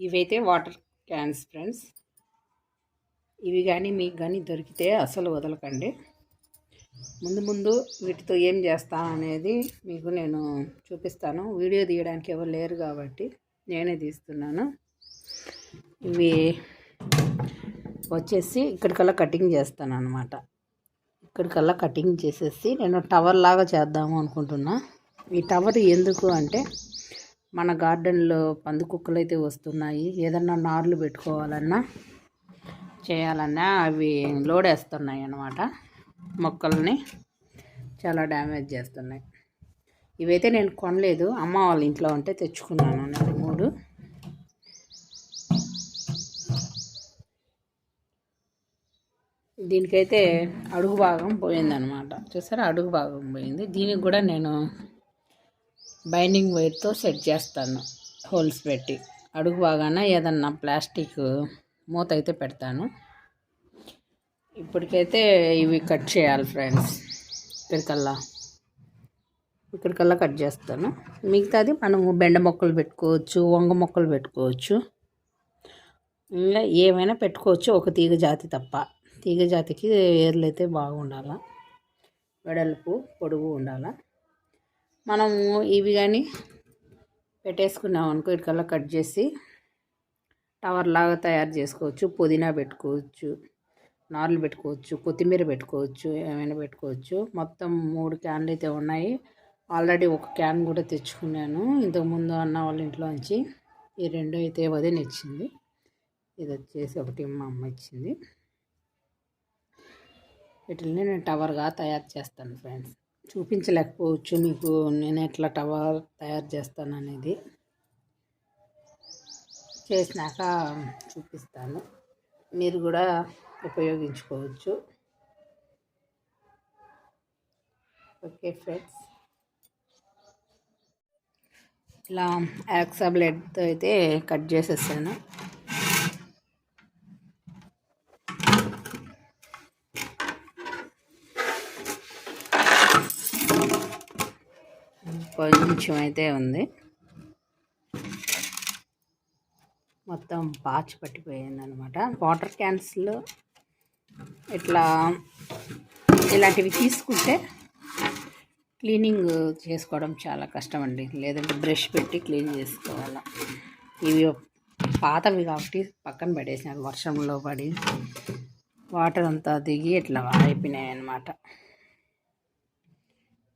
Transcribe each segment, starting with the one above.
ఇవైతే water cans friends. ఇవి కానీ మీకు కానీ దొరికితే అసలు వదలకండి. ముందు ముందు వీటితో ఏం చేస్తాను అనేది మీకు నేను చూపిస్తాను. వీడియో తీయడానికి ఎవరు లేరు కాబట్టి నేనే తీస్తున్నాను. ఇవి వచ్చేసి ఇక్కడికల్లా కటింగ్ చేస్తాను అనమాట ఇక్కడికల్లా కటింగ్ చేసేసి నేను టవర్ లాగా చేద్దాము అనుకుంటున్నా. ఈ టవర్ ఎందుకు అంటే మన గార్డెన్లో పందుకుక్కలు అయితే వస్తున్నాయి. ఏదన్నా నార్లు పెట్టుకోవాలన్నా చేయాలన్నా అవి లోడ్ వేస్తున్నాయి అన్నమాట మొక్కల్ని చాలా డ్యామేజ్ చేస్తున్నాయి. ఇవైతే నేను కొనలేదు. అమ్మ వాళ్ళ ఇంట్లో ఉంటే తెచ్చుకున్నాను నేను మూడు. దీనికైతే అడుగు భాగం పోయిందనమాట చూసారా? అడుగు భాగం పోయింది. దీనికి కూడా నేను బైండింగ్ వైర్తో సెట్ చేస్తాను హోల్స్ పెట్టి. అడుగు బాగాన ఏదన్నా ప్లాస్టిక్ మూత అయితే పెడతాను. ఇప్పటికైతే ఇవి కట్ చేయాలి ఫ్రెండ్స్ ఇక్కడికల్లా. ఇక్కడికల్లా కట్ చేస్తాను. మిగతాది మనము బెండ మొక్కలు పెట్టుకోవచ్చు వంగ మొక్కలు పెట్టుకోవచ్చు. ఇంకా ఏమైనా పెట్టుకోవచ్చు ఒక తీగ జాతి తప్ప. తీగ జాతికి ఏర్లు అయితే బాగుండాల? వెడల్పు పొడుగు ఉండాల? మనము ఇవి కానీ పెట్టేసుకున్నాం అనుకో ఇటుకల్లా కట్ చేసి టవర్ లాగా తయారు చేసుకోవచ్చు. పుదీనా పెట్టుకోవచ్చు నార్లు పెట్టుకోవచ్చు కొత్తిమీర పెట్టుకోవచ్చు ఏమైనా పెట్టుకోవచ్చు. మొత్తం మూడు క్యాన్లు అయితే ఉన్నాయి. ఆల్రెడీ ఒక క్యాన్ కూడా తెచ్చుకున్నాను. ఇంతకుముందు అన్న వాళ్ళ ఇంట్లోంచి ఈ రెండు అయితే వదిన ఇచ్చింది ఇది వచ్చేసి ఒకటి మా అమ్మ ఇచ్చింది. వీటిని నేను టవర్గా తయారు చేస్తాను ఫ్రెండ్స్. చూపించలేకపోవచ్చు. మీకు నేను ఎట్లా టవర్ తయారు చేస్తాను అనేది చేసినాక చూపిస్తాను. మీరు కూడా ఉపయోగించుకోవచ్చు. Okay friends. ఇలా యాక్సా బ్లెడ్తో అయితే కట్ చేసేసాను. కొంచెం అయితే ఉంది. మొత్తం పాచి పట్టిపోయింది అనమాట వాటర్ క్యాన్స్లో ఇట్లా ఇలాంటివి తీసుకుంటే క్లీనింగ్ చేసుకోవడం చాలా కష్టం అండి లేదంటే బ్రష్ పెట్టి క్లీన్ చేసుకోవాలి. ఇవి పాతవి కాబట్టి పక్కన పడేసినారు. వర్షంలో పడి వాటర్ అంతా దిగి ఇట్లా అయిపోయినాయి అన్నమాట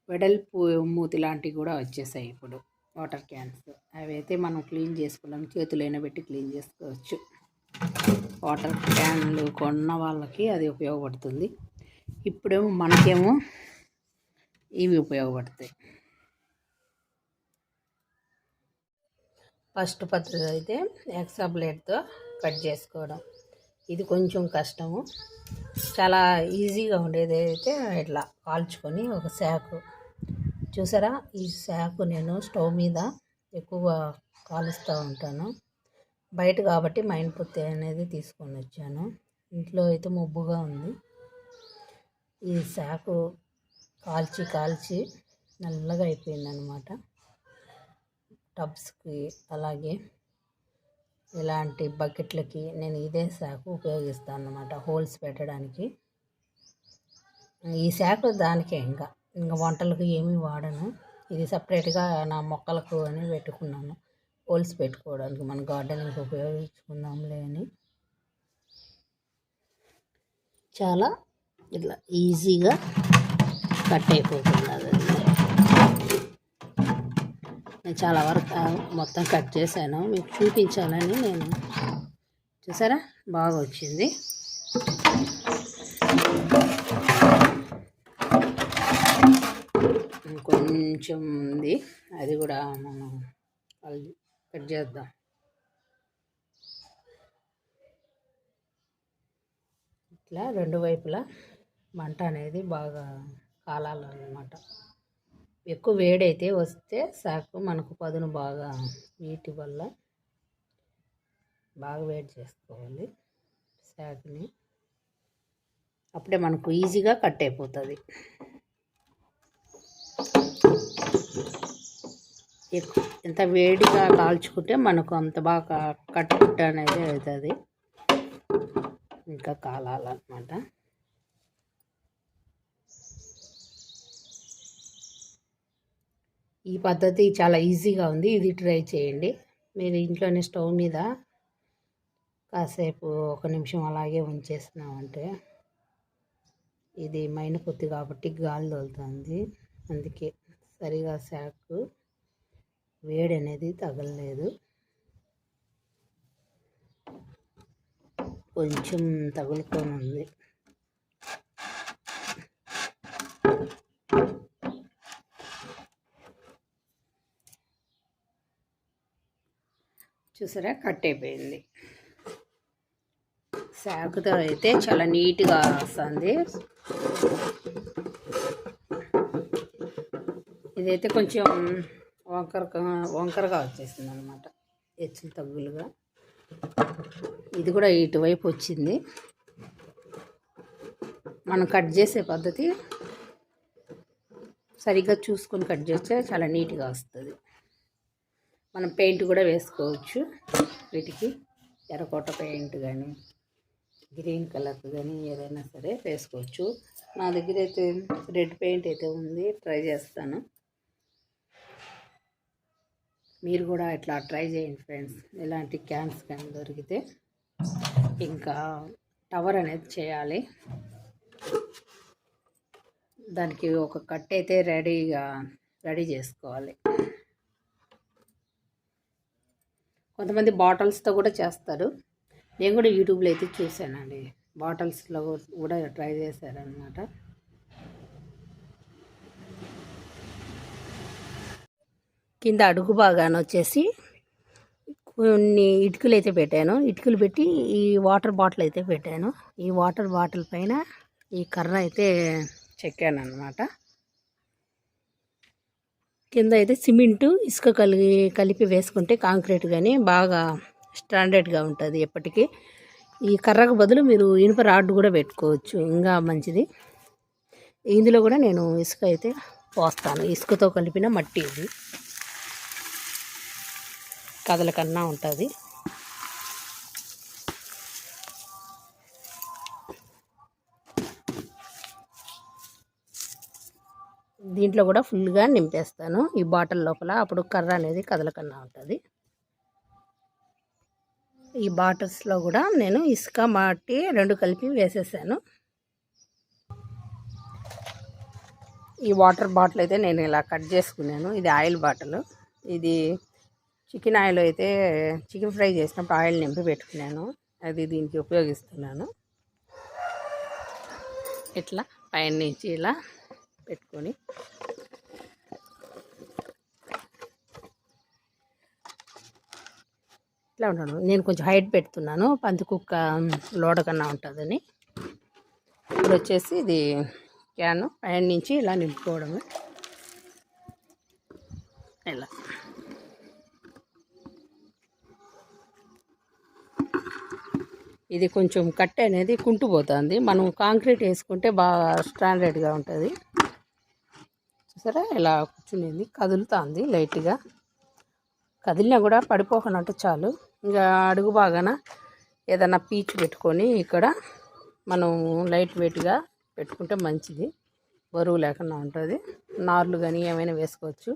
వెడల్పు మూతి లాంటివి కూడా వచ్చేసాయి ఇప్పుడు. Water cans. అవి అయితే మనం క్లీన్ చేసుకున్నాం చేతులైనా పెట్టి క్లీన్ చేసుకోవచ్చు. వాటర్ క్యాన్లు కొన్న వాళ్ళకి అది ఉపయోగపడుతుంది. ఇప్పుడేమో మనకేమో ఇవి ఉపయోగపడతాయి. ఫస్ట్ పద్ధతి అయితే ఎక్స్ట్రా బ్లేడ్తో కట్ చేసుకోవడం. ఇది కొంచెం కష్టము. చాలా ఈజీగా ఉండేది అయితే ఇట్లా కాల్చుకొని ఒక శాకు చూసారా? ఈ శాకు నేను స్టవ్ మీద ఎక్కువ కాలుస్తూ ఉంటాను. బయట కాబట్టి మైన్ పుత్తి అనేది తీసుకొని వచ్చాను. ఇంట్లో అయితే మబ్బుగా ఉంది. ఈ శాకు కాల్చి కాల్చి నల్లగా అయిపోయింది అనమాట టబ్స్కి అలాగే ఇలాంటి బకెట్లకి నేను ఇదే శాకు ఉపయోగిస్తాను అనమాట హోల్స్ పెట్టడానికి. ఈ శాకు దానికే ఇంకా. ఇంకా వంటలకు ఏమీ వాడను. ఇది సపరేట్గా నా మొక్కలకు అని పెట్టుకున్నాను. పోల్స్ పెట్టుకోవడానికి మన గార్డెనింగ్కి ఉపయోగించుకుందాంలే అని. చాలా ఇట్లా ఈజీగా కట్ అయిపోతుంది అది నేను చాలా వరకు మొత్తం కట్ చేశాను. మీకు చూపించాలని నేను చూసారా? బాగా వచ్చింది. కొంచెం ఉంది అది కూడా మనం కట్ చేద్దాం. ఇట్లా రెండు వైపులా మంట అనేది బాగా కాలాలన్నమాట. ఎక్కువ వేడైతే వస్తే సాకు మనకు పదును బాగా వీటి వల్ల బాగా వేడి చేసుకోవాలి సాకుని. అప్పుడే మనకు ఈజీగా కట్ అయిపోతుంది. ఎంత వేడిగా కాల్చుకుంటే మనకు అంత బాగా కట్టుకుంటే అనేది అవుతుంది. ఇంకా కాలాలన్నమాట. ఈ పద్ధతి చాలా ఈజీగా ఉంది. ఇది ట్రై చేయండి. మీరు ఇంట్లోనే స్టవ్ మీద కాసేపు ఒక నిమిషం అలాగే ఉంచేసినామంటే ఇది మైన పొత్తి కాబట్టి గాలి తోలుతుంది. అందుకే సరిగా శాకు వేడి అనేది తగలలేదు. కొంచెం తగులుకొని ఉంది చూసారా? కట్ అయిపోయింది శాకుతో అయితే చాలా నీట్గా వస్తుంది. ఇదైతే కొంచెం వంకర వంకరగా వచ్చేసింది అనమాట హెచ్చులు తగ్గులుగా. ఇది కూడా ఇటువైపు వచ్చింది. మనం కట్ చేసే పద్ధతి సరిగ్గా చూసుకొని కట్ చేస్తే చాలా నీట్గా వస్తుంది. మనం పెయింట్ కూడా వేసుకోవచ్చు. వీటికి ఎర్రకోట పెయింట్ కానీ గ్రీన్ కలర్ కానీ ఏదైనా సరే వేసుకోవచ్చు. నా దగ్గర అయితే రెడ్ పెయింట్ అయితే ఉంది. ట్రై చేస్తాను. మీరు కూడా ఇట్లా ట్రై చేయండి ఫ్రెండ్స్. ఇలాంటి క్యాన్స్ కానీ దొరికితే ఇంకా టవర్ అనేది చేయాలి. దానికి ఒక కట్ అయితే రెడీగా రెడీ చేసుకోవాలి. కొంతమంది బాటిల్స్తో కూడా చేస్తారు. నేను కూడా యూట్యూబ్లో అయితే చూశానండి. బాటిల్స్లో కూడా ట్రై చేశారనమాట కింద అడుగు భాగాన వచ్చేసి కొన్ని ఇటుకలు అయితే పెట్టాను. ఇటుకలు పెట్టి ఈ వాటర్ బాటిల్ అయితే పెట్టాను. ఈ వాటర్ బాటిల్ పైన ఈ కర్ర అయితే చెక్కాను అనమాట కింద అయితే సిమెంటు ఇసుక కలిగి కలిపి వేసుకుంటే కాంక్రీట్ కానీ బాగా స్టాండర్డ్గా ఉంటుంది ఎప్పటికీ. ఈ కర్రకు బదులు మీరు ఇనుప రాడ్ కూడా పెట్టుకోవచ్చు. ఇంకా మంచిది. ఇందులో కూడా నేను ఇసుక అయితే పోస్తాను. ఇసుకతో కలిపిన మట్టి ఇది. కదలకన్నా ఉంటుంది. దీంట్లో కూడా ఫుల్గా నింపేస్తాను. ఈ బాటిల్ లోపల అప్పుడు కర్ర అనేది కదలకన్నా ఉంటుంది. ఈ బాటిల్స్లో కూడా నేను ఇసుక మట్టి రెండు కలిపి వేసేసాను. ఈ వాటర్ బాటిల్ అయితే నేను ఇలా కట్ చేసుకున్నాను. ఇది ఆయిల్ బాటిల్. ఇది చికెన్ ఆయిల్ అయితే చికెన్ ఫ్రై చేసినప్పుడు ఆయిల్ నింపి పెట్టుకున్నాను. అది దీనికి ఉపయోగిస్తున్నాను. ఇట్లా పైన నుంచి ఇలా పెట్టుకొని ఇట్లా ఉన్నాను నేను కొంచెం హైట్ పెడుతున్నాను. పంది కుక్క లోడ కన్నా ఉంటుందని. ఇప్పుడు వచ్చేసి ఇది క్యాన్ పైన నుంచి ఇలా నింపుకోవడమే. ఇలా. ఇది కొంచెం కట్టె అనేది కుంటుపోతుంది మనం కాంక్రీట్ వేసుకుంటే బాగా స్టాండర్డ్గా ఉంటుంది. చూసారా? ఇలా కూర్చునేది. కదులుతుంది లైట్గా కదిలినా కూడా పడిపోకున్నట్టు చాలు. ఇంకా అడుగు బాగాన ఏదన్నా పీచు పెట్టుకొని ఇక్కడ మనం లైట్ వెయిట్గా పెట్టుకుంటే మంచిది. బరువు లేకుండా ఉంటుంది. నార్లు కానీ ఏమైనా వేసుకోవచ్చు.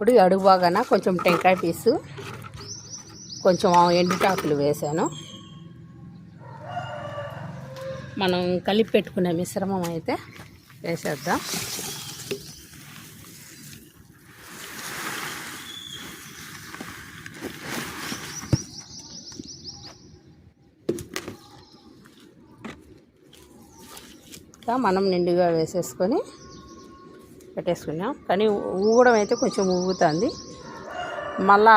ఇప్పుడు అడుగు బాగాన కొంచెం టెంకాయ పీసు కొంచెం ఎండుటాకులు వేసాను. మనం కలిపి పెట్టుకునే మిశ్రమం అయితే వేసేద్దాం. మనం నిండుగా వేసేసుకొని పెట్టేసుకున్నాం. కానీ ఊగడం అయితే కొంచెం ఊగుతుంది. మళ్ళా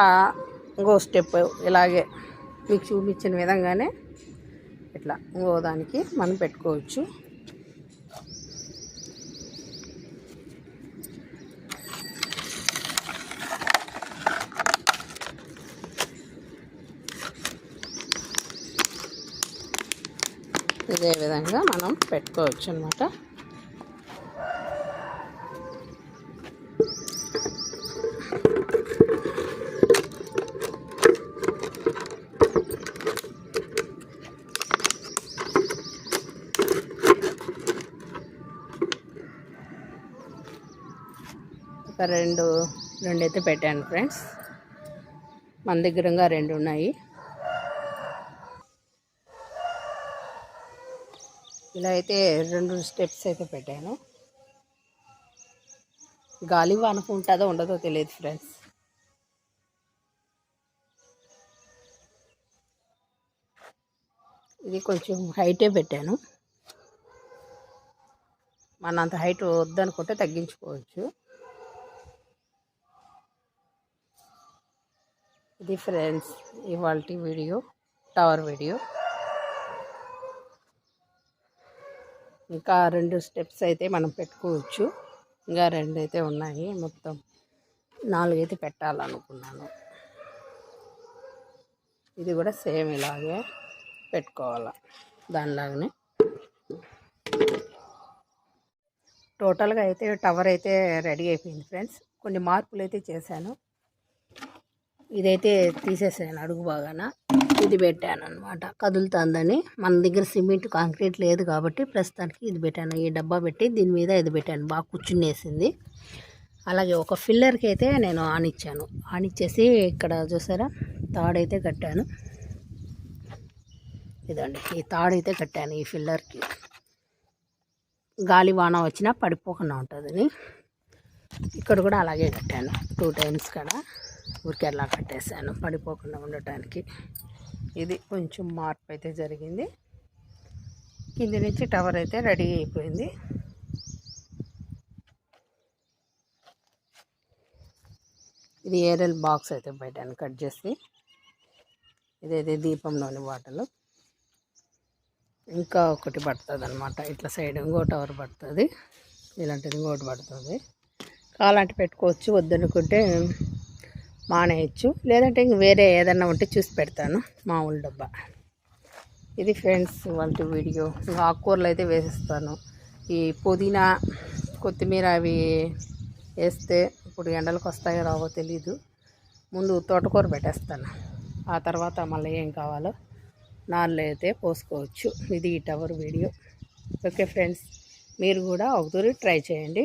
ఇంకో స్టెప్ ఇలాగే మీకు చూపించిన విధంగానే ఇట్లా ఇంకో దానికి మనం పెట్టుకోవచ్చు. ఇదే విధంగా మనం పెట్టుకోవచ్చు అనమాట ఒక రెండు రెండు అయితే పెట్టాను ఫ్రెండ్స్. మన దగ్గరంగా రెండు ఉన్నాయి. ఇలా అయితే రెండు స్టెప్స్ అయితే పెట్టాను. గాలి వానకు ఉంటుందో ఉండదో తెలియదు ఫ్రెండ్స్. ఇది కొంచెం హైటే పెట్టాను. మన అంత హైట్ వద్దనుకుంటే తగ్గించుకోవచ్చు. ఇది ఫ్రెండ్స్ ఇవాళ వీడియో టవర్ వీడియో ఇంకా రెండు స్టెప్స్ అయితే మనం పెట్టుకోవచ్చు. ఇంకా రెండు అయితే ఉన్నాయి మొత్తం. నాలుగైతే పెట్టాలనుకున్నాను. ఇది కూడా సేమ్ ఇలాగే పెట్టుకోవాలి? దానిలాగానే. టోటల్గా అయితే టవర్ అయితే రెడీ అయిపోయింది ఫ్రెండ్స్ కొన్ని మార్పులు అయితే చేశాను. ఇదైతే తీసేసాను అడుగు బాగాన ఇది పెట్టాను అనమాట కదులుతుందని మన దగ్గర సిమెంట్ కాంక్రీట్ లేదు కాబట్టి ప్రస్తుతానికి ఇది పెట్టాను. ఈ డబ్బా పెట్టి దీని మీద ఇది పెట్టాను. బాగా కూర్చునేసింది అలాగే ఒక ఫిల్లర్కి అయితే నేను ఆనిచ్చాను. ఆనిచ్చేసి ఇక్కడ చూసారా? తాడైతే కట్టాను. ఇదండి. ఈ తాడైతే కట్టాను ఈ ఫిల్లర్కి. గాలి వాన వచ్చినా పడిపోకుండా ఉంటుందని. ఇక్కడ కూడా అలాగే కట్టాను. టూ టైమ్స్ కూడా ఊరికే అలా కట్టేశాను. పడిపోకుండా ఉండటానికి. ఇది కొంచెం మార్పు అయితే జరిగింది. కింది నుంచి టవర్ అయితే రెడీ అయిపోయింది. ఇది ఏరియల్ బాక్స్ అయితే పెట్టాను కట్ చేసి ఇదైతే దీపంలోని బాటలు. ఇంకా ఒకటి పడుతుంది అనమాట ఇట్లా సైడ్ ఇంకో టవర్ పడుతుంది. ఇలాంటిది ఇంకోటి పడుతుంది. కాలాంటి పెట్టుకోవచ్చు. వద్దనుకుంటే మానేయచ్చు. లేదంటే ఇంక వేరే ఏదన్నా ఉంటే చూసి పెడతాను. మామూలు డబ్బా. ఇది ఫ్రెండ్స్ వాళ్ళ వీడియో. ఇంకా ఆకుకూరలు అయితే వేసేస్తాను. ఈ పుదీనా కొత్తిమీర అవి వేస్తే ఇప్పుడు ఎండలకు వస్తాయో రావో తెలీదు. ముందు తోటకూర పెట్టేస్తాను. ఆ తర్వాత మళ్ళీ ఏం కావాలో నార్లు అయితే పోసుకోవచ్చు. ఇది ఈ టవర్ వీడియో. ఓకే ఫ్రెండ్స్ మీరు కూడా ఒకసారి ట్రై చేయండి.